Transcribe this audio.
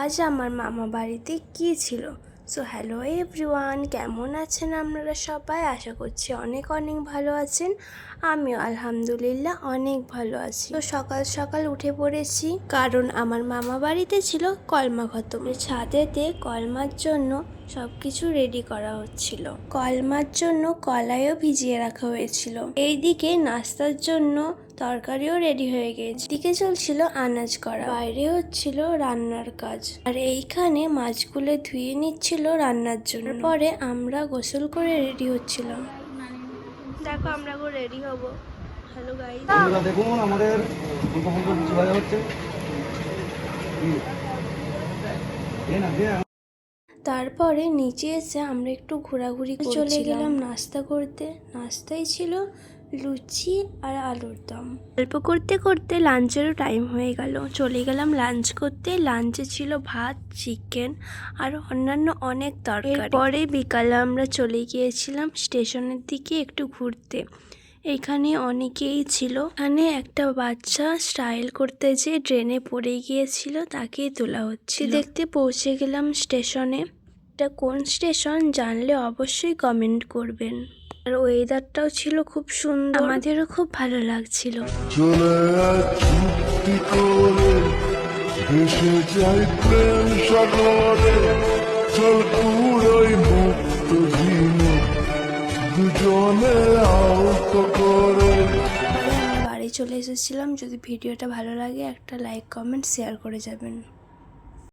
আজ আমার মামা বাড়িতে কী ছিল? সো হ্যালো এভরিওয়ান কেমন আছেন আপনারা সবাই? আশা করছি অনেক অনেক ভালো আছেন। আমিও আলহামদুলিল্লাহ অনেক ভালো আছি। তো সকাল সকাল উঠে পড়েছি, কারণ আমার মামা বাড়িতে ছিল কলমা খতম ছাদেতে কলমার জন্য সব কিছু রেডি করা হচ্ছিল। কলমার জন্য কলাইও ভিজিয়ে রাখা হয়েছিল। এইদিকে নাস্তার জন্য তরকারিও রেডি হয়ে গেছে। দিকে চলছিল আনাজ করা। বাইরে হচ্ছিল রান্নার কাজ। আর এইখানে মাছগুলো ধুয়ে নিচ্ছিল রান্নার জন্য। পরে আমরা গোসল করে রেডি হচ্ছিলাম। দেখো আমরা রেডি হব। হ্যালো গাইস দেখুন, আমাদের হচ্ছে তারপরে নিচে এসে আমরা একটু ঘোরাঘুরি চলে গেলাম নাস্তা করতে। নাস্তাই ছিল লুচি আর আলুর দম। গল্প করতে করতে লাঞ্চেরও টাইম হয়ে গেল। চলে গেলাম লাঞ্চ করতে। লাঞ্চে ছিল ভাত চিকেন আর অন্যান্য অনেক তরকারি। পরে বিকালে আমরা চলে গিয়েছিলাম স্টেশনের দিকে একটু ঘুরতে। এখানে অনেকেই ছিল। এখানে একটা বাচ্চা স্টাইল করতে যে ট্রেনে পড়ে গিয়েছিল তাকেই তোলা হচ্ছে দেখতে পৌঁছে গেলাম স্টেশনে এটা কোন স্টেশন জানলে অবশ্যই কমেন্ট করবেন। আর ওয়েদারটাও ছিল খুব সুন্দর। আমাদেরও খুব ভালো লাগছিল। চলে বাড়ি চলে এসেছিলাম যদি ভিডিওটা ভালো লাগে একটা লাইক কমেন্ট শেয়ার করে যাবেন।